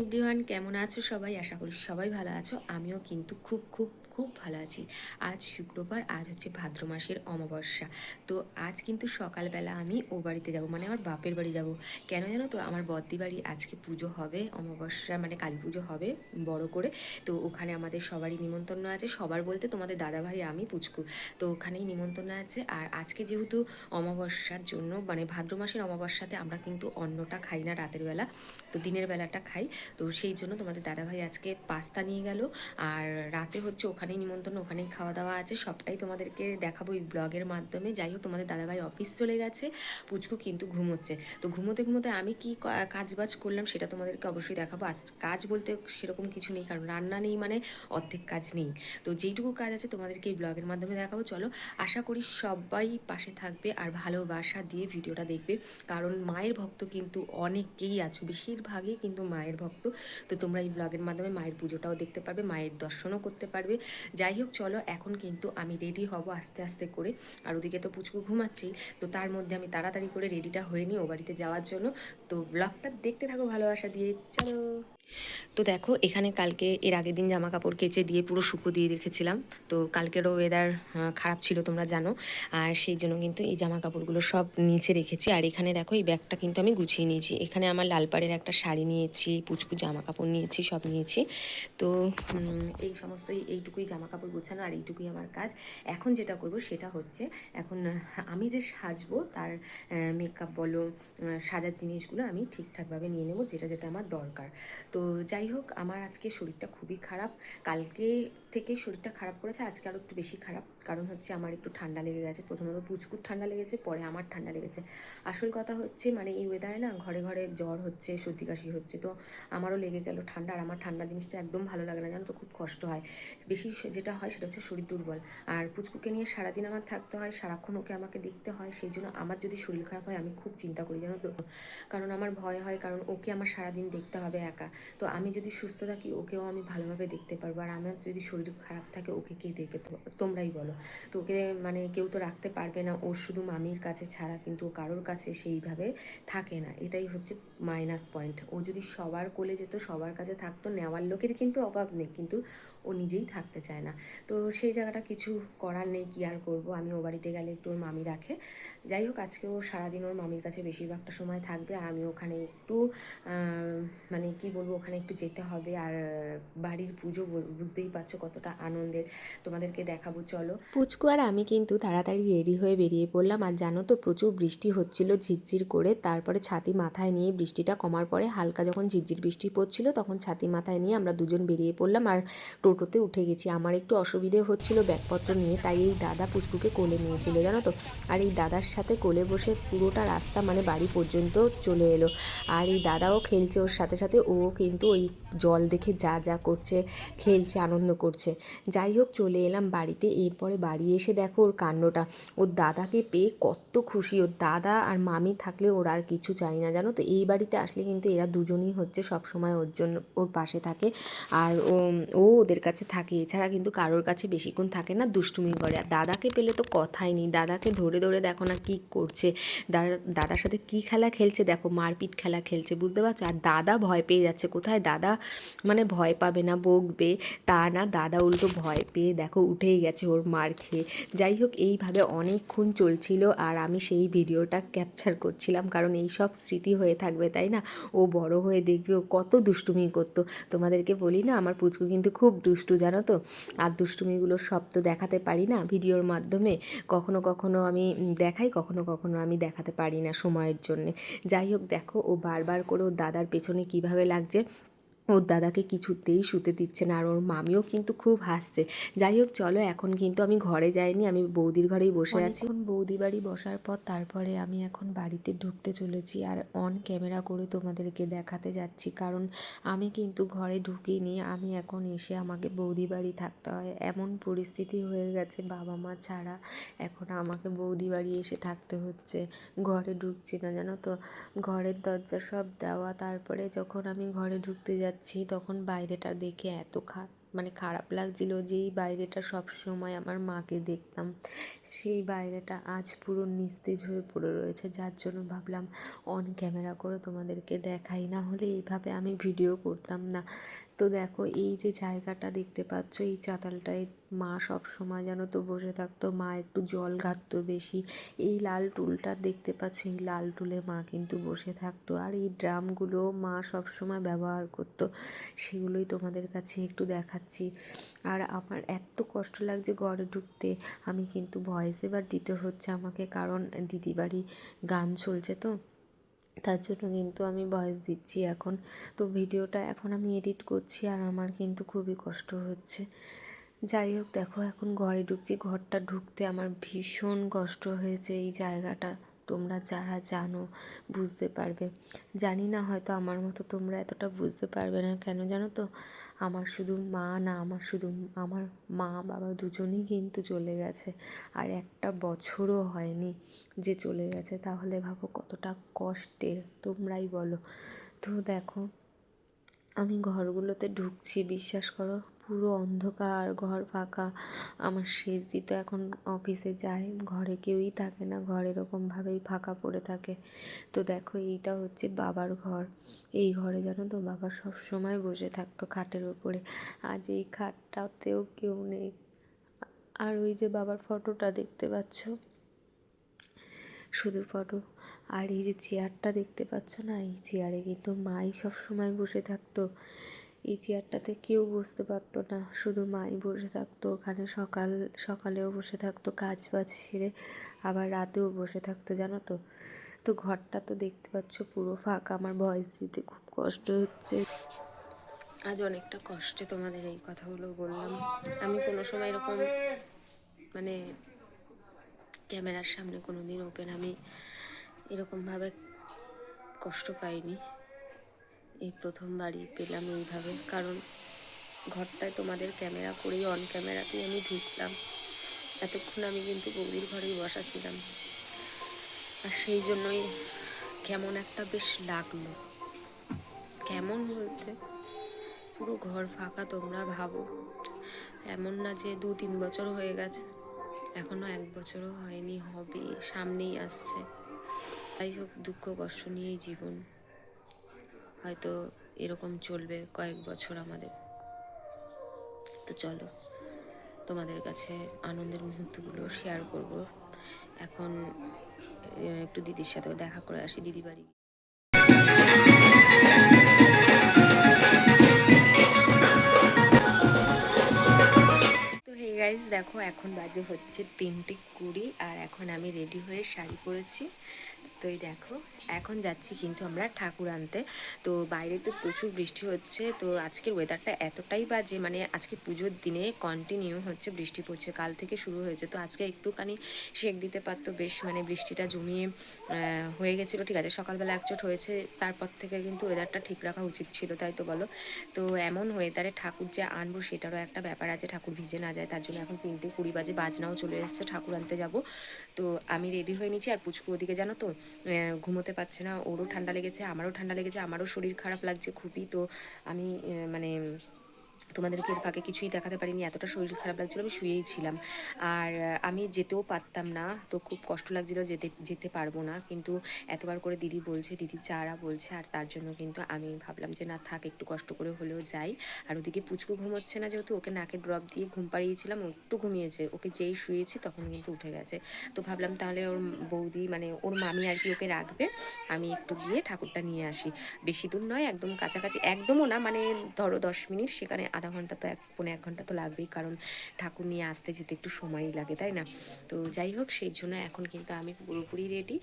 Everyone কেমন আছো সবাই? আশা করি সবাই ভালো আছো। আমিও কিন্তু খুব খুব খুব ভালো আছি। আজ শুক্রবার, আজ হচ্ছে ভাদ্র মাসের অমাবস্যা। তো আজ কিন্তু সকালবেলা আমি ও বাড়িতে যাব মানে আমার বাপের বাড়ি যাব। কেন জানো তো? আমার বদ্দি বাড়ি আজকে পুজো হবে, অমাবস্যা মানে কালী পুজো হবে, বড় করে। তো ওখানে আমাদের সবারই নিমন্ত্রণ আছে। সবার বলতে তোমাদের দাদা ভাই আমি, পুচকু। তো ওখানেই নিমন্ত্রণ আছে। আর আজকে যেহেতু অমাবস্যার জন্য মানে ভাদ্র মাসের অমাবস্যাতে আমরা কিন্তু অন্নটা খাই না রাতের বেলা, তো দিনের বেলাটা খাই। তো সেই জন্য তোমাদের দাদাভাই আজকে পাস্তা নিয়ে গেল। আর রাতে হচ্ছে ওখানেই নিমন্ত্রণ, ওখানেই খাওয়া দাওয়া আছে। সবটাই তোমাদেরকে দেখাবো এই ব্লগের মাধ্যমে। যাই হোক, তোমাদের দাদাভাই অফিস চলে গেছে, পুচকু কিন্তু ঘুমোচ্ছে। তো ঘুমোতে ঘুমোতে আমি কি কাজ বাজ করলাম সেটা তোমাদেরকে অবশ্যই দেখাবো। আজ কাজ বলতে সেরকম কিছু নেই, কারণ রান্না নেই মানে অর্ধেক কাজ নেই। তো যেইটুকু কাজ আছে তোমাদেরকে এই ব্লগের মাধ্যমে দেখাবো। চলো, আশা করি সবাই পাশে থাকবে আর ভালোবাসা দিয়ে ভিডিওটা দেখবে। কারণ মায়ের ভক্ত কিন্তু অনেকেই আছো, বেশিরভাগই কিন্তু মায়ের ভক্ত। তো তোমরা এই ব্লগের মাধ্যমে মায়ের পুজোটাও দেখতে পারবে, মায়ের দর্শনও করতে পারবে। যাই হোক, চলো, এখন কিন্তু আমি রেডি হব আস্তে আস্তে করে। আর ওদিকে তো পুচকু ঘুমাচ্ছি, তো তার মধ্যে আমি তাড়াতাড়ি করে রেডিটা হয়ে নিই ও বাড়িতে যাওয়ার জন্য। তো ব্লগটা দেখতে থাকো ভালোবাসা দিয়ে, চলো। তো দেখো, এখানে কালকে এর আগের দিন জামা কাপড় কেচে দিয়ে পুরো শুকো দিয়ে রেখেছিলাম। তো কালকেরও ওয়েদার খারাপ ছিল তোমরা জানো। আর সেই জন্য কিন্তু এই জামা কাপড়গুলো সব নিচে রেখেছি। আর এখানে দেখো, এই ব্যাগটা কিন্তু আমি গুছিয়ে নিয়েছি। এখানে আমার লালপাড়ের একটা শাড়ি নিয়েছি, পুচকু জামা কাপড় নিয়েছি, সব নিয়েছি। তো এই সমস্ত, এইটুকুই জামা কাপড় গুছানো আর এইটুকুই আমার কাজ। এখন যেটা করব সেটা হচ্ছে, এখন আমি যে সাজবো তার মেকআপ বলো সাজার জিনিসগুলো আমি ঠিকঠাকভাবে নিয়ে নেব, যেটা যেটা আমার দরকার। তো যাই হোক আমার আজকে শরীরটা খুবই খারাপ। কালকে থেকে শরীরটা খারাপ করেছে, আজকে আরও একটু বেশি খারাপ। কারণ হচ্ছে আমার একটু ঠান্ডা লেগে গেছে, প্রথমত পুচকুর ঠান্ডা লেগেছে, পরে আমার ঠান্ডা লেগেছে। আসল কথা হচ্ছে মানে এই ওয়েদারে না ঘরে ঘরে জ্বর হচ্ছে, সর্দি কাশি হচ্ছে, তো আমারও লেগে গেল ঠান্ডা, আর আমার ঠান্ডা জিনিসটা একদম ভালো লাগে না, জানো তো, খুব কষ্ট হয়। বেশি যেটা হয় সেটা হচ্ছে শরীর দুর্বল। আর পুচকুকে নিয়ে সারাদিন আমার থাকতে হয়, সারাক্ষণ ওকে আমাকে দেখতে হয়, সেই জন্য আমার যদি শরীর খারাপ হয়, আমি খুব চিন্তা করি, জানো তো। কারণ আমার ভয় হয়, কারণ ওকে আমার সারাদিন দেখতে হবে একা। তো আমি যদি সুস্থ থাকি, ওকেও আমি ভালোভাবে দেখতে পারব, আর আমার যদি শরীর খারাপ থাকে, ওকে কে দেখবে? তোমরাই বলো। তো ওকে মানে কেউ তো রাখতে পারবে না, ওর শুধু মামির কাছে ছাড়া, কিন্তু ও কারোর কাছে সেইভাবে থাকে না। এটাই হচ্ছে মাইনাস পয়েন্ট ও যদি সবার কোলে যেত, সবার কাছে থাকতো, নেওয়ার লোকের কিন্তু অভাব নেই। কিন্তু ও নিজেই থাকতে চায় না। তো সেই জায়গাটা কিছু করার নেই, কি আর করব? আমি ও বাড়িতে গেলে একটু ওর মামি রাখে। যাই হোক, আজকে ও সারাদিন ওর মামির কাছে বেশিরভাগটা সময় থাকবে আর আমি ওখানে একটু মানে কি বলব, ওখানে একটু যেতে হবে আর বাড়ির পুজো বুঝতেই পারছ কতটা আনন্দের। তোমাদেরকে দেখাবো, চলো। পুচকু আর আমি কিন্তু তাড়াতাড়ি রেডি হয়ে বেরিয়ে পড়লাম আর জানো তো প্রচুর বৃষ্টি হচ্ছিল ঝিরঝির করে। তারপরে ছাতি মাথায় নিয়ে বৃষ্টিটা কমার পরে হালকা যখন ঝিরঝির বৃষ্টি পড়ছিল তখন ছাতি মাথায় নিয়ে আমরা দুজন বেরিয়ে পড়লাম আর টোটোতে উঠে গেছি। আমার একটু অসুবিধে হচ্ছিল ব্যাগপত্র নিয়ে, তাই এই দাদা পুচকুকে কোলে নিয়েছিল, জানো তো? আর এই দাদার সাথে কোলে বসে পুরোটা রাস্তা মানে বাড়ি পর্যন্ত চলে এলো। আর এই দাদাও খেলছে, ওর সাথে সাথে ও কিন্তু ওই জল দেখে যা যা করছে, খেলছে, আনন্দ করছে। যাই হোক, চলে এলাম বাড়িতে। এরপরে বাড়ি এসে দেখো ওর কাণ্ডটা। ওর দাদাকে পেয়ে কত খুশি। ওর দাদা আর মামি থাকলে ওর আর কিছু চাই না, জানো তো? এই বাড়িতে আসলে কিন্তু এরা দুজনই হচ্ছে সব সময় ওর জন্য, ওর পাশে থাকে। আর ও ওদের কাছে থাকে, এছাড়া কিন্তু কারোর কাছে বেশিক্ষণ থাকে না, দুষ্টুমি করে। আর দাদাকে পেলে তো কথাই নেই, দাদাকে ধরে ধরে দেখো না কী করছে দাদা দাদার সাথে কী খেলা খেলছে, দেখো মারপিট খেলা খেলছে, বুঝতে পারছ? আর দাদা ভয় পেয়ে যাচ্ছে, কোথায়? দাদা মানে ভয় পাবে না, বকবে, তা না, দাদা উল্টো ভয় পেয়ে দেখো উঠেই গেছে ওর মার খেয়ে। যাই হোক, এইভাবে অনেকক্ষণ চলছিল আর আমি সেই ভিডিওটা ক্যাপচার করছিলাম, কারণ এই সব স্মৃতি হয়ে থাকবে, তাই না? ও বড় হয়ে দেখবে, ও কত দুষ্টুমি করতো। তোমাদেরকে বলি না, আমার পুচকু কিন্তু খুব দুষ্টু, জানো তো? আর দুষ্টুমিগুলো সব তো দেখাতে পারি না ভিডিওর মাধ্যমে। কখনো কখনো আমি দেখাই, কখনো কখনো আমি দেখাতে পারি না সময়ের জন্যে। যাই হোক, দেখো ও বারবার করে ওর দাদার পেছনে কীভাবে লাগছে। ওর দাদাকে কিছুতেই শুতে দিচ্ছে না আর ওর মামিও কিন্তু খুব হাসছে। যাই হোক চলো এখন কিন্তু আমি ঘরে যাইনি আমি বৌদির ঘরেই বসে আছি। এখন বৌদি বাড়ি বসার পর তারপরে আমি এখন বাড়িতে ঢুকতে চলেছি আর অন ক্যামেরা করে তোমাদেরকে দেখাতে যাচ্ছি। কারণ আমি কিন্তু ঘরে ঢুকিনি আমি এখন এসে আমাকে বৌদি বাড়ি থাকতে হয়। এমন পরিস্থিতি হয়ে গেছে বাবা মা ছাড়া এখন আমাকে বৌদি বাড়ি এসে থাকতে হচ্ছে। ঘরে ঢুকছি না জানো তো? ঘরের দরজা সব দেওয়া তারপরে যখন আমি ঘরে ঢুকতে যাচ্ছি যাচ্ছি, তখন বাইরেটা দেখে এত খারাপ মানে খারাপ লাগছিল যে এই বাইরেটা সব সময় আমার মাকে দেখতাম। সেই বাইরেটা আজ পুরো নিস্তেজ হয়ে পড়ে রয়েছে, যার জন্য ভাবলাম অন ক্যামেরা করে তোমাদেরকে দেখাই, না হলে এইভাবে আমি ভিডিও করতাম না। তো দেখো, এই যে জায়গাটা দেখতে পাচ্ছ, এই চাতালটায় মা সব সময় যেন তো বসে থাকতো, মা একটু জল ঘাটতো বেশি। এই লাল টুলটা দেখতে পাচ্ছ, এই লাল টুলে মা কিন্তু বসে থাকতো। আর এই ড্রামগুলো মা সব সময় ব্যবহার করতো, সেগুলোই তোমাদের কাছে একটু দেখাচ্ছি। আর আমার এত কষ্ট লাগছে ঘরে ঢুকতে, আমি কিন্তু ভয়েস এবার দিতে হচ্ছে আমাকে, কারণ দিদি বাড়ি গান চলছে তো, তার জন্য কিন্তু আমি ভয়েস দিচ্ছি এখন। তো ভিডিওটা এখন আমি এডিট করছি, আর আমার কিন্তু খুবই কষ্ট হচ্ছে। যাই হোক, দেখো এখন ঘরে ঢুকছি। ঘরটা ঢুকতে আমার ভীষণ কষ্ট হয়েছে এই জায়গাটা। তোমরা যারা জানো, বুঝতে পারবে। জানি না হয়তো আমার মতো তোমরা এতটা বুঝতে পারবে না কেন জানো তো? আমার শুধু মা না, আমার শুধু আমার মা বাবা দুজনেই কিন্তু চলে গেছে। আর একটা বছরও হয়নি যে চলে গেছে। তাহলে ভাবো কতটা কষ্টের, তোমরাই বলো। তো দেখো, আমি ঘরগুলোতে ঢুকছি, বিশ্বাস করো। পুরো অন্ধকার, ঘর ফাঁকা। আমার শেষ দিতে এখন অফিসে যায় ঘরে কেউই থাকে না, ঘর এরকমভাবেই ফাঁকা পড়ে থাকে। তো দেখো, এইটা হচ্ছে বাবার ঘর। এই ঘরে জানো তো, বাবা সব সময় বসে থাকতো খাটের উপরে আজ এই খাটটাতেও কেউ নেই। আর ওই যে বাবার ফটোটা দেখতে পাচ্ছ? শুধু ফটো। আর এই যে চেয়ারটা দেখতে পাচ্ছ না? এই চেয়ারে কিন্তু মাই সব সময় বসে থাকতো। এই চেয়ারটাতে কেউ বসতে পারতো না, শুধু মাই বসে থাকতো। ওখানে সকাল, সকালেও বসে থাকতো, কাজ বাজ সেরে আবার রাতেও বসে থাকতো, জানো তো? তো ঘরটা তো দেখতে পাচ্ছ পুরো ফাঁকা, আমার ভয়েস দিতে খুব কষ্ট হচ্ছে। আজ অনেকটা কষ্টে তোমাদের এই কথাগুলো বললাম। আমি কোনো সময় এরকম মানে ক্যামেরার সামনে কোনো দিন ওপেন আমি এরকমভাবে কষ্ট পাইনি। এই প্রথমবারই পেলাম এইভাবে। কারণ ঘরটায় তোমাদের ক্যামেরা করেই অন ক্যামেরাতেই আমি ঢুকলাম। এতক্ষণ আমি কিন্তু বৌদির ঘরেই বসা ছিলাম। আর সেই জন্যই কেমন একটা বেশ লাগল। কেমন বলতে? পুরো ঘর ফাঁকা, তোমরা ভাবো। এমন না যে দু তিন বছর হয়ে গেছে। এখনও এক বছরও হয়নি, হবে, সামনেই আসছে। যাই হোক, দুঃখ কষ্ট নিয়েই জীবন। হয়তো এরকম চলবে কয়েক বছর আমাদের। তো চলো, তোমাদের কাছে আনন্দের মুহূর্তগুলো শেয়ার করব। এখন একটু দিদির সাথেও দেখা করে আসি, দিদি বাড়ি গাইজ দেখো, এখন বাজে হচ্ছে তিনটে কুড়ি, আর এখন আমি রেডি হয়ে শাড়ি পরেছি। তো এই দেখো, এখন যাচ্ছি কিন্তু আমরা ঠাকুর আনতে। তো বাইরে তো প্রচুর বৃষ্টি হচ্ছে, তো আজকের ওয়েদারটা এতটাই বাজে মানে আজকে পুজোর দিনে কন্টিনিউ হচ্ছে বৃষ্টি পড়ছে, কাল থেকে শুরু হয়েছে। তো আজকে একটুখানি শেক দিতে পারতো, বেশ মানে বৃষ্টিটা জমিয়ে হয়ে গেছিল, ঠিক আছে। সকালবেলা একচোট হয়েছে, তারপর থেকে কিন্তু ওয়েদারটা ঠিক রাখা উচিত ছিল, তাই তো বলো। তো এমন ওয়েদারে ঠাকুর যে আনব, সেটারও একটা ব্যাপার আছে, ঠাকুর ভিজে না যায়, তার জন্য এখন তিনটে কুড়ি বাজে, বাজনাও চলে এসেছে, ঠাকুর আনতে যাব। তো আমি রেডি হয়ে নিচ্ছি আর পুচকু ওদিকে জানো তো ঘুমোতে পারছে না। ওরও ঠান্ডা লেগেছে, আমারও ঠান্ডা লেগেছে, আমারও শরীর খারাপ লাগছে খুবই। তো আমি মানে তোমাদেরকে এর ফাঁকে কিছুই দেখাতে পারিনি, এতটা শরীর খারাপ লাগছিল, আমি শুয়েই ছিলাম। আর, আমি যেতেও পারতাম না, তো খুব কষ্ট লাগছিল যেতে যেতে পারব না। কিন্তু এতবার করে দিদি বলছে, দিদি যারা বলছে, আর তার জন্য কিন্তু আমি ভাবলাম যে না, থাক, একটু কষ্ট করে হলেও যাই। আর ওদিকে পুচকু ঘুমোচ্ছে না যেহেতু, ওকে নাকে ড্রপ দিয়ে ঘুম পাড়িয়েছিলাম একটু ঘুমিয়েছে। ওকে যেই শুয়েছি তখন কিন্তু উঠে গেছে। তো ভাবলাম তাহলে ওর বৌদি মানে ওর মামি আর কি ওকে রাখবে, আমি একটু গিয়ে ঠাকুরটা নিয়ে আসি। বেশি দূর নয়, একদম কাছাকাছি, একদমও না মানে ধরো দশ মিনিট, সেখানে আধা ঘণ্টা তো এক পৌনে এক ঘণ্টা তো লাগবেই কারণ ঠাকুর নিয়ে আসতে যেতে একটু সময়ই লাগে তাই না? তো যাই হোক সেই জন্য এখন কিন্তু আমি পুরোপুরি রেডি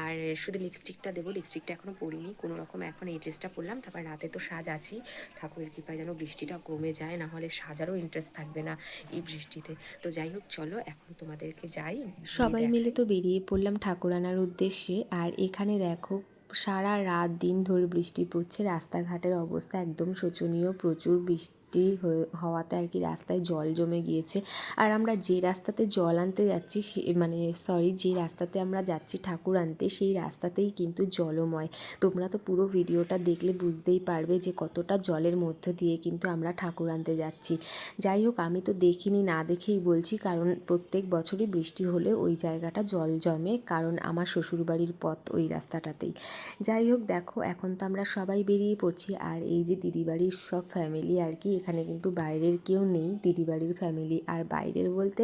আর শুধু লিপস্টিকটা দেবো লিপস্টিকটা এখনও পরিনি কোনো রকম এখন এই ড্রেসটা পরলাম তারপর রাতে তো সাজ আছেই ঠাকুরের কৃপায় যেন বৃষ্টিটা কমে যায় না হলে সাজারও ইন্টারেস্ট থাকবে না এই বৃষ্টিতে। তো যাই হোক চলো এখন তোমাদেরকে যাই সবাই মিলে তো বেরিয়ে পড়লাম ঠাকুর আনার উদ্দেশ্যে আর এখানে দেখো সারা রাত দিন ধরে বৃষ্টি পড়ছে রাস্তাঘাটের অবস্থা একদম শোচনীয় প্রচুর বৃষ্টি বৃষ্টি হওয়াতে আর কি রাস্তায় জল জমে গিয়েছে। আর আমরা যে রাস্তাতে জল আনতে যাচ্ছি, সে মানে সরি যে রাস্তাতে আমরা যাচ্ছি ঠাকুর আনতে, সেই রাস্তাতেই কিন্তু জলময়। তোমরা তো পুরো ভিডিওটা দেখলে বুঝতেই পারবে যে কতটা জলের মধ্য দিয়ে কিন্তু আমরা ঠাকুর আনতে যাচ্ছি। যাই হোক, আমি তো দেখিনি, না দেখেই বলছি, কারণ প্রত্যেক বছরই বৃষ্টি হলে ওই জায়গাটা জল জমে, কারণ আমার শ্বশুরবাড়ির পথ ওই রাস্তাটাতেই। যাই হোক, দেখো, এখন তো আমরা সবাই বেরিয়ে পড়ছি, আর এই যে দিদিবাড়ির সব ফ্যামিলি আর কি এখানে কিন্তু বাইরের কেউ নেই, দিদিবাড়ির ফ্যামিলি আর বাইরের বলতে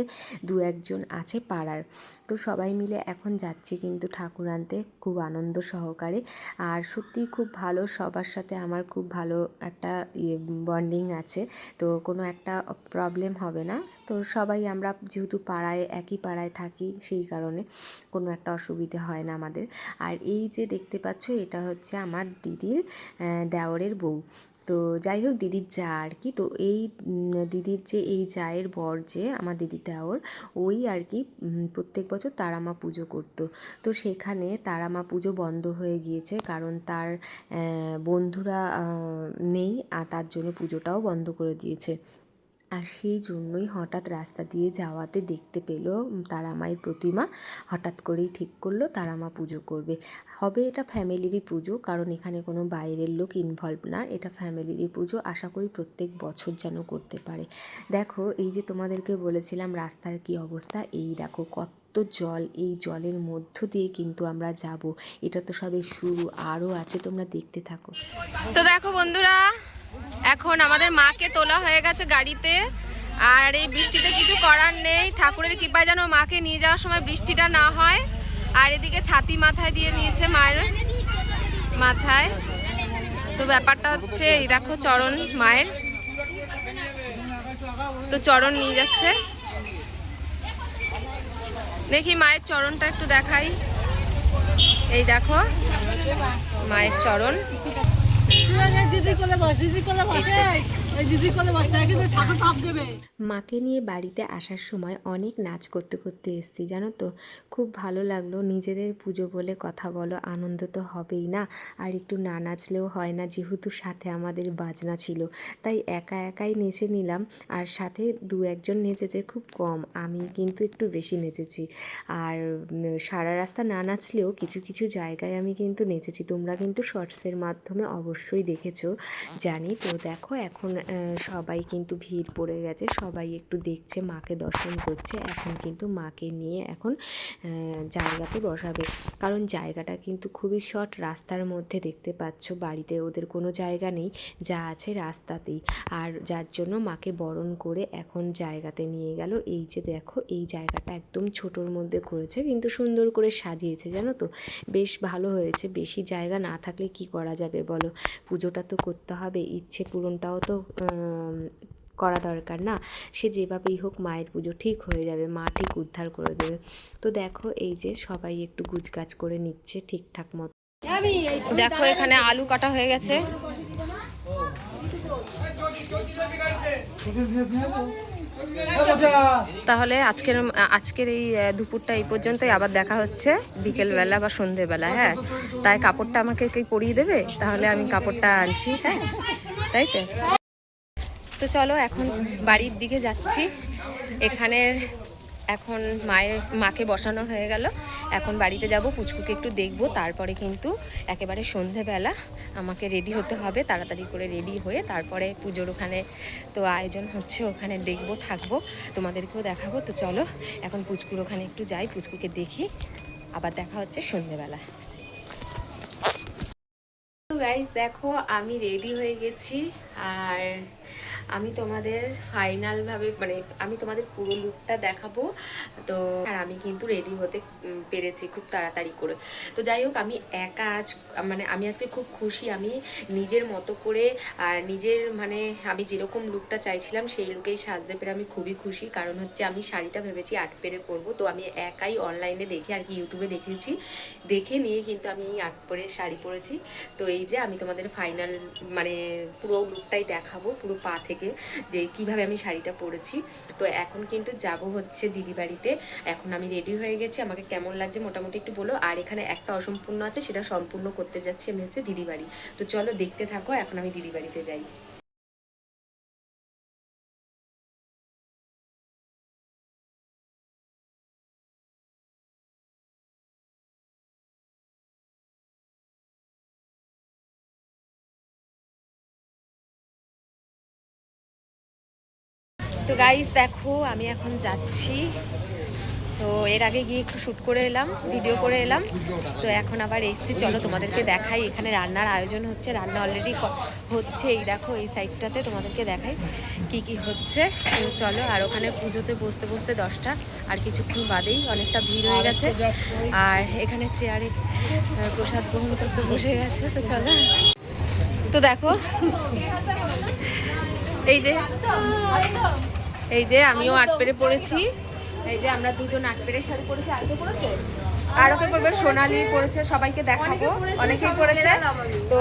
দু একজন আছে পাড়ার। তো সবাই মিলে এখন যাচ্ছি কিন্তু ঠাকুর আনতে খুব আনন্দ সহকারে। আর সত্যিই খুব ভালো, সবার সাথে আমার খুব ভালো একটা ইয়ে বন্ডিং আছে। তো কোনো একটা প্রবলেম হবে না। তো সবাই আমরা যেহেতু পাড়ায়, একই পাড়ায় থাকি সেই কারণে কোনো একটা অসুবিধে হয় না আমাদের। আর এই যে দেখতে পাচ্ছ, এটা হচ্ছে আমার দিদির দেওরের বউ। তো যাই হোক দিদির যা আর কি। তো এই দিদির যে, এই জায়ের বর যে, আমার দিদি দেওর, ওই আর কি প্রত্যেক বছর তারামা পুজো করতো। তো সেখানে তারামা পুজো বন্ধ হয়ে গিয়েছে কারণ তার বন্ধুরা নেই আর তার জন্য পুজোটাও বন্ধ করে দিয়েছে। আর সেই জন্যই হঠাৎ রাস্তা দিয়ে যাওয়াতে দেখতে পেল তারামায়ের প্রতিমা। হঠাৎ করেই ঠিক করল, তারামা পুজো করবে। হবে এটা ফ্যামিলিরই পুজো, কারণ এখানে কোনো বাইরের লোক ইনভলভ না। এটা ফ্যামিলিরই পুজো, আশা করি প্রত্যেক বছর যেন করতে পারে। দেখো, এই যে তোমাদেরকে বলেছিলাম রাস্তার কি অবস্থা, এই দেখো কত জল, এই জলের মধ্য দিয়ে কিন্তু আমরা যাব। এটা তো সবে শুরু, আরও আছে, তোমরা দেখতে থাকো। তো দেখো বন্ধুরা এখন আমাদের মাকে তোলা হয়ে গেছে গাড়িতে, আর এই বৃষ্টিতে কিছু করার নেই। ঠাকুরের কৃপায় যেন মাকে নিয়ে যাওয়ার সময় বৃষ্টিটা না হয়। আর এদিকে ছাতি মাথায় দিয়ে নিয়েছে মায়ের মাথায়। তো ব্যাপারটা হচ্ছে, এই দেখো চরণ মায়ের। তো চরণ নিয়ে যাচ্ছে। দেখি মায়ের চরণটা একটু দেখাই। এই দেখো, মায়ের চরণ। দিদি কোলে বস দিদি কোলে বসে। মাকে নিয়ে বাড়িতে আসার সময় অনেক নাচ করতে করতে এসেছি, জানো তো? খুব ভালো লাগল, নিজেদের পুজো বলে কথা বলো, আনন্দ তো হবেই না? আর একটু না নাচলেও হয় না, যেহেতু সাথে আমাদের বাজনা ছিল। তাই একা একাই নেচে নিলাম, আর সাথে দু একজন নেচেছে খুব কম, আমি কিন্তু একটু বেশি নেচেছি। আর সারা রাস্তা না নাচলেও কিছু কিছু জায়গায় আমি কিন্তু নেচেছি, তোমরা কিন্তু শর্টসের মাধ্যমে অবশ্যই দেখেছ। জানি তো, দেখো, এখন সবাই কিন্তু ভিড় পড়ে গেছে। সবাই একটু দেখছে, মাকে দর্শন করছে। এখন কিন্তু মাকে নিয়ে এখন জায়গাতে বসাবে। কারণ জায়গাটা কিন্তু খুবই শর্ট রাস্তার মধ্যে দেখতে পাচ্ছ। বাড়িতে ওদের কোনো জায়গা নেই, যা আছে রাস্তাতেই। আর যার জন্য মাকে বরণ করে এখন জায়গাতে নিয়ে গেল। এই যে দেখো, এই জায়গাটা একদম ছোটোর মধ্যে করেছে, কিন্তু সুন্দর করে সাজিয়েছে, জানো তো? বেশ ভালো হয়েছে। বেশি জায়গা না থাকলে কি করা যাবে বলো? পুজোটা তো করতে হবে, ইচ্ছে পূরণটাও তো করা দরকার না। সে যেভাবেই হোক মায়ের পুজো ঠিক হয়ে যাবে, মা ঠিক উদ্ধার করে দেবে। তো দেখো এই যে সবাই একটু গুজগাছ করে নিচ্ছে ঠিকঠাক মতো। দেখো এখানে আলু কাটা হয়ে গেছে। তাহলে আজকের আজকের এই দুপুরটা এই পর্যন্তই। আবার দেখা হচ্ছে বিকেলবেলা বা সন্ধেবেলা হ্যাঁ? তাই কাপড়টা আমাকে কি পরিয়ে দেবে? তাহলে আমি কাপড়টা আনছি হ্যাঁ? তাই তো? তো চলো এখন বাড়ির দিকে যাচ্ছি। এখানের এখন মায়ের, মাকে বসানো হয়ে গেল। এখন বাড়িতে যাব, পুচকুকে একটু দেখব। তারপরে কিন্তু একেবারে সন্ধেবেলা আমাকে রেডি হতে হবে, তাড়াতাড়ি করে রেডি হয়ে তারপরে পুজোর ওখানে তো আয়োজন হচ্ছে, ওখানে দেখব, থাকব, তোমাদেরকেও দেখাবো। তো চলো, এখন পুচকুর ওখানে একটু যাই, পুচকুকে দেখি। আবার দেখা হচ্ছে সন্ধেবেলা। গাইজ দেখো, আমি রেডি হয়ে গেছি। আর আমি তোমাদের ফাইনালভাবে মানে আমি তোমাদের পুরো লুকটা দেখাবো। তো, আর আমি কিন্তু রেডি হতে পেরেছি খুব তাড়াতাড়ি করে। তো যাই হোক, আমি একা আজ মানে আমি আজকে খুব খুশি। আমি নিজের মতো করে, আর নিজের মানে আমি যেরকম লুকটা চাইছিলাম, সেই লুকেই সাজতে পেরে আমি খুবই খুশি। কারণ হচ্ছে আমি শাড়িটা ভেবেছি আট পেরে পরবো। তো আমি একাই অনলাইনে দেখে, আর কি ইউটিউবে দেখেছি। দেখে নিয়ে কিন্তু আমি আট পরে শাড়ি পরেছি। তো এই যে আমি তোমাদের ফাইনাল মানে পুরো লুকটাই দেখাবো, পুরো পা থেকে যে কীভাবে আমি শাড়িটা পরেছি। তো এখন কিন্তু যাব হচ্ছে দিদি বাড়িতে। এখন আমি রেডি হয়ে গেছি। আমাকে কেমন লাগছে মোটামুটি একটু বলো। আর এখানে একটা অসম্পূর্ণ আছে, সেটা সম্পূর্ণ করতে যাচ্ছি আমি হচ্ছে দিদি বাড়ি। তো চলো দেখতে থাকো, এখন আমি দিদি বাড়িতে যাই। তো গাইস দেখো, আমি এখন যাচ্ছি। তো এর আগে গিয়ে একটু শ্যুট করে এলাম ভিডিও করে এলাম। তো এখন আবার এসছি। চলো তোমাদেরকে দেখাই, এখানে রান্নার আয়োজন হচ্ছে। রান্না অলরেডি হচ্ছে এই দেখো, এই সাইডটাতে তোমাদেরকে দেখাই কি কি হচ্ছে। তো চলো, আর ওখানে পুজোতে বসতে বসতে দশটা, আর কিছুক্ষণ বাদেই অনেকটা ভিড় হয়ে গেছে। আর এখানে চেয়ারে প্রসাদ গ্রহণ করতে বসে গেছে। তো চলো। তো দেখো, এই যে এই যে আমিও আট পেরে পড়েছি। এই যে আমরা দুজন আট পেরে শাড়ি পড়েছি আর কে পড়েছে আর ওকে পড়বে সোনালি পড়েছে সবাইকে দেখাবো। অনেকেই পড়েছে। তো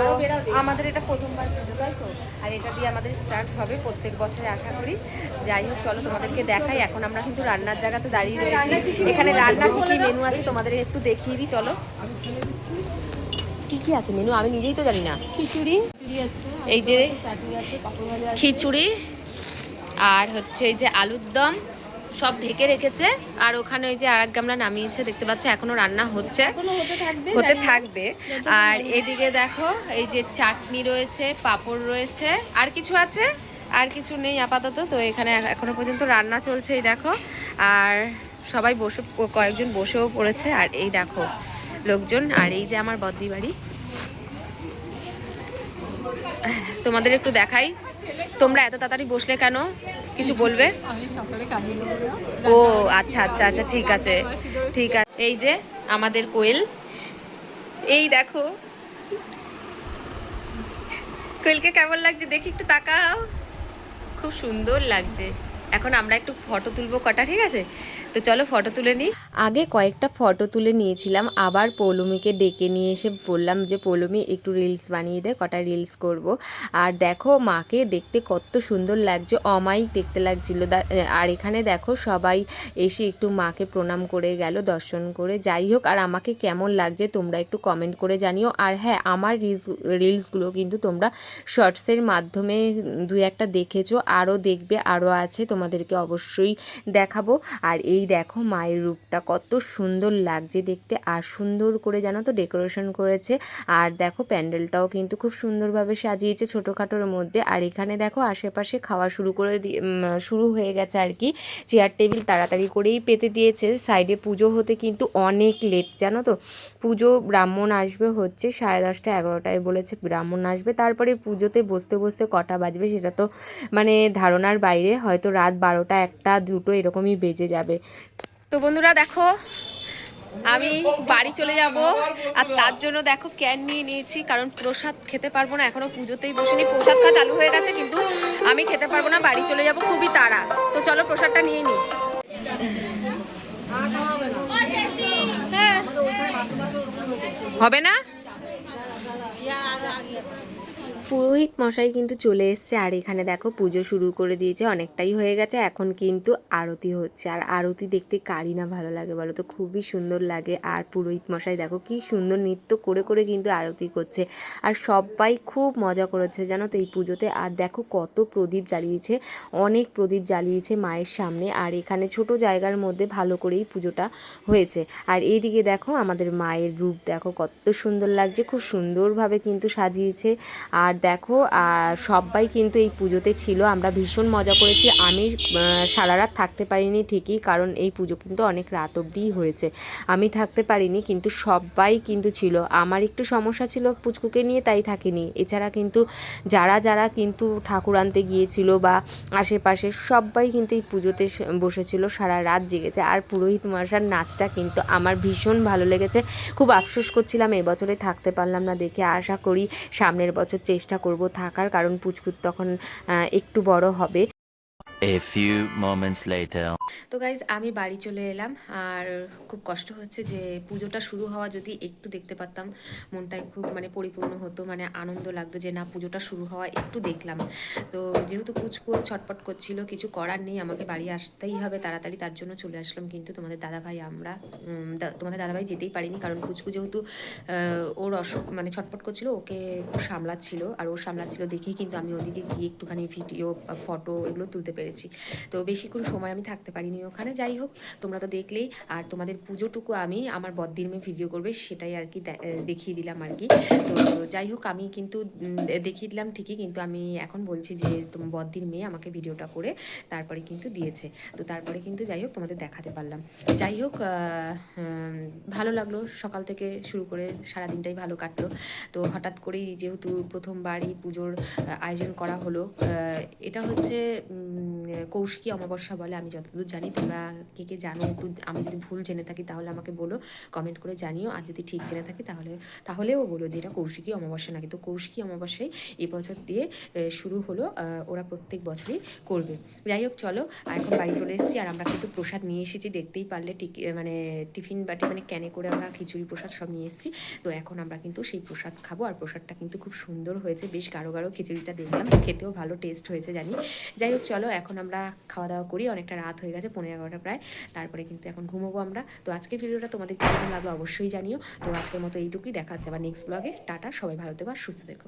আমাদের এটা প্রথমবার তাই তো? আর এটা দিয়ে আমাদের স্টার্ট হবে প্রত্যেক বছরে আশা করি। যাই হোক চলো তোমাদেরকে দেখাই। এখন আমরা কিন্তু রান্নার জায়গাতে দাঁড়িয়ে রয়েছি। এখানে রান্না কি কি মেনু আছে তোমাদের একটু দেখিয়ে দিই চলো। কি কি আছে মেনু আমি নিজেই তো জানি না। খিচুড়ি। এই যে খিচুড়ি। আর হচ্ছে এই যে আলুর দম সব ঢেকে রেখেছে। আর ওখানে ওই যে আর এক গামলা নামিয়েছে দেখতে পাচ্ছ এখনও রান্না হচ্ছে। হতে থাকবে আর এদিকে দেখো এই যে চাটনি রয়েছে পাঁপড় রয়েছে আর কিছু আছে আর কিছু নেই আপাতত। তো এখানে এখনও পর্যন্ত রান্না চলছে এই দেখো। আর সবাই বসে কয়েকজন বসেও পড়েছে। আর এই দেখো লোকজন আর এই যে আমার বদ্দি বাড়ি তোমাদের একটু দেখাই। তোমরা এত তাড়াতাড়ি বসলে কেন? কিছু বলবে। ও আচ্ছা আচ্ছা আচ্ছা ঠিক আছে ঠিক আছে। এই যে আমাদের কোয়েল। এই দেখো। কোয়েলকে কেমন লাগছে দেখি একটু তাকাও। খুব সুন্দর লাগছে। এখন আমরা একটু ফটো তুলবো কটা, ঠিক আছে? তো চলো ফটো তুলে নিই। আগে কয়েকটা ফটো তুলে নিয়েছিলাম, আবার পৌলমীকে ডেকে নিয়ে এসে বললাম যে, পৌলমী, একটু রিলস বানিয়ে দে, কটা রিলস করব। আর দেখো, মাকে দেখতে কত সুন্দর লাগছে, অমায়িক দেখতে লাগছিল। আর এখানে দেখো, সবাই এসে একটু মাকে প্রণাম করে গেল, দর্শন করে। যাই হোক, আর আমাকে কেমন লাগছে, তোমরা একটু কমেন্ট করে জানিও। আর হ্যাঁ আমার রিলস রিলসগুলো কিন্তু তোমরা শর্টসের মাধ্যমে দু একটা দেখেছ, আরও দেখবে, আরও আছে, তোমাদেরকে অবশ্যই দেখাবো। আর এই দেখো মায়ের রূপটা কত সুন্দর লাগছে দেখতে। আর সুন্দর করে জানো তো ডেকোরেশন করেছে। আর দেখো প্যান্ডেলটাও কিন্তু খুব সুন্দরভাবে সাজিয়েছে ছোটোখাটোর মধ্যে। আর এখানে দেখো আশেপাশে খাওয়া শুরু করে দিয়ে শুরু হয়ে গেছে আর কি। চেয়ার টেবিল তাড়াতাড়ি করেই পেতে দিয়েছে। সাইডে পুজো হতে কিন্তু অনেক লেট জানো তো? পুজো ব্রাহ্মণ আসবে হচ্ছে সাড়ে দশটা এগারোটায় বলেছে ব্রাহ্মণ আসবে। তারপরে পুজোতে বসতে বসতে কটা বাজবে সেটা তো মানে ধারণার বাইরে। হয়তো রাত বারোটা একটা দুটো এরকমই বেজে যাবে। তো বন্ধুরা দেখো আমি বাড়ি চলে যাব। আর তার জন্য দেখো ক্যান নিয়ে নিয়েছি কারণ প্রসাদ খেতে পারব না এখনও পুজোতেই বসিনি। প্রসাদ খাওয়া চালু হয়ে গেছে কিন্তু আমি খেতে পারব না বাড়ি চলে যাব খুবই তাড়া। তো চলো প্রসাদটা নিয়ে নিই। হ্যাঁ। হবে না? পুরোহিত মশাই কিন্তু চলে এসছে। আর এখানে দেখো পুজো শুরু করে দিয়েছে, অনেকটাই হয়ে গেছে। এখন কিন্তু আরতি হচ্ছে। আর আরতি দেখতে কারি না ভালো লাগে বলো তো? খুবই সুন্দর লাগে। আর পুরোহিত মশাই দেখো কি সুন্দর নৃত্য করে করে কিন্তু আরতি করছে। আর সবাই খুব মজা করেছে জানো তো এই পুজোতে। আর দেখো কত প্রদীপ জ্বালিয়েছে, অনেক প্রদীপ জ্বালিয়েছে মায়ের সামনে। আর এখানে ছোট জায়গার মধ্যে ভালো করেই পুজোটা হয়েছে। আর এইদিকে দেখো আমাদের মায়ের রূপ দেখো কত সুন্দর লাগছে। খুব সুন্দরভাবে কিন্তু সাজিয়েছে। আর দেখো, আর সবাই কিন্তু এই পুজোতে ছিল। আমরা ভীষণ মজা করেছি। আমি সারা রাত থাকতে পারিনি ঠিকই, কারণ এই পুজো কিন্তু অনেক রাত অবধিই হয়েছে। আমি থাকতে পারিনি, কিন্তু সবাই কিন্তু ছিল। আমার একটু সমস্যা ছিল পুচকুকে নিয়ে, তাই থাকিনি। এছাড়া কিন্তু যারা যারা কিন্তু ঠাকুর আনতে গিয়েছিল বা আশেপাশে সবাই কিন্তু এই পুজোতে বসেছিল। সারা রাত জেগেছে। আর পুরোহিত মশার নাচটা কিন্তু আমার ভীষণ ভালো লেগেছে। খুব আফসোস করছিলাম, এবছরে থাকতে পারলাম না দেখে। আশা করি সামনের বছর চেষ্টা করব থাকার কারণ পুচকুর তখন একটু বড় হবে। A few moments later. তো গাইজ আমি বাড়ি চলে এলাম। আর খুব কষ্ট হচ্ছে যে পুজোটা শুরু হওয়া যদি একটু দেখতে পারতাম, মনটাই খুব মানে পরিপূর্ণ হতো মানে আনন্দ লাগতো যে না, পুজোটা শুরু হওয়া একটু দেখলাম। তো যেহেতু পুচকু ছটপট করছিল, কিছু করার নেই, আমাকে বাড়ি আসতেই হবে তাড়াতাড়ি, তার জন্য চলে আসলাম। কিন্তু তোমাদের দাদাভাই আমরা তোমাদের দাদাভাই যেতেই পারিনি, কারণ পুচকু যেহেতু ওর অসুখ মানে ছটপট করছিল, ওকে সামলাচ্ছিল। আর ও সামলাচ্ছিল দেখেই কিন্তু আমি ওদিকে গিয়ে একটুখানি ভিডিও ফটো এগুলো তুলতে পেরেছি। করেছি। তো বেশিক্ষণ সময় আমি থাকতে পারিনি ওখানে। যাই হোক, তোমরা তো দেখলেই, আর তোমাদের পুজোটুকু আমি আমার বদ্দির মেয়ে ভিডিও করবে, সেটাই আর কি দেখিয়ে দিলাম আর কি। তো যাই হোক, আমি কিন্তু দেখিয়ে দিলাম ঠিকই, কিন্তু আমি এখন বলছি যে, তোমার বদ্দির মেয়ে আমাকে ভিডিওটা করে তারপরে কিন্তু দিয়েছে। তো তারপরে কিন্তু যাই হোক, তোমাদের দেখাতে পারলাম। যাই হোক ভালো লাগল। সকাল থেকে শুরু করে সারা দিনটাই ভালো কাটলো। তো হঠাৎ করেই যেহেতু প্রথমবারই পুজোর, আয়োজন করা হলো এটা হচ্ছে কৌশিকী অমাবস্যা বলে, আমি যতদূর জানি, তোমরা কে কে জানো, একটু আমি যদি ভুল জেনে থাকি, তাহলে আমাকে বলো কমেন্ট করে জানিও, আর যদি ঠিক জেনে থাকি, তাহলে, তাহলেও বলো যে এটা কৌশিকী অমাবস্যা নাকি। তো কৌশিকী অমাবস্যায় এবছর দিয়ে শুরু হলো ওরা প্রত্যেক বছরই করবে। যাই হোক, চলো এখন বাড়ি চলে এসেছি, আর আমরা কিন্তু প্রসাদ নিয়ে এসেছি, দেখতেই পারলে মানে টিফিন বাটি মানে ক্যানে করে আমরা খিচুড়ি প্রসাদ সব নিয়ে এসেছি। তো এখন আমরা কিন্তু সেই প্রসাদ খাব, আর প্রসাদটা কিন্তু খুব সুন্দর হয়েছে, বেশ গাঢ় গাঢ় খিচুড়িটা দেখলাম, খেতেও ভালো টেস্ট হয়েছে জানি। যাই হোক, চলো এখন আমরা খাওয়া দাওয়া করি, অনেকটা রাত হয়ে গেছে পনেরো এগারোটা প্রায়। তারপরে কিন্তু এখন ঘুমোবো আমরা। তো আজকের ভিডিওটা তোমাদের কেমন লাগল অবশ্যই জানিও। তো আজকের মতো এইটুকুই, দেখা হচ্ছে আবার নেক্সট ব্লগে টাটা, সবাই ভালো থেকো আর সুস্থ থেকো।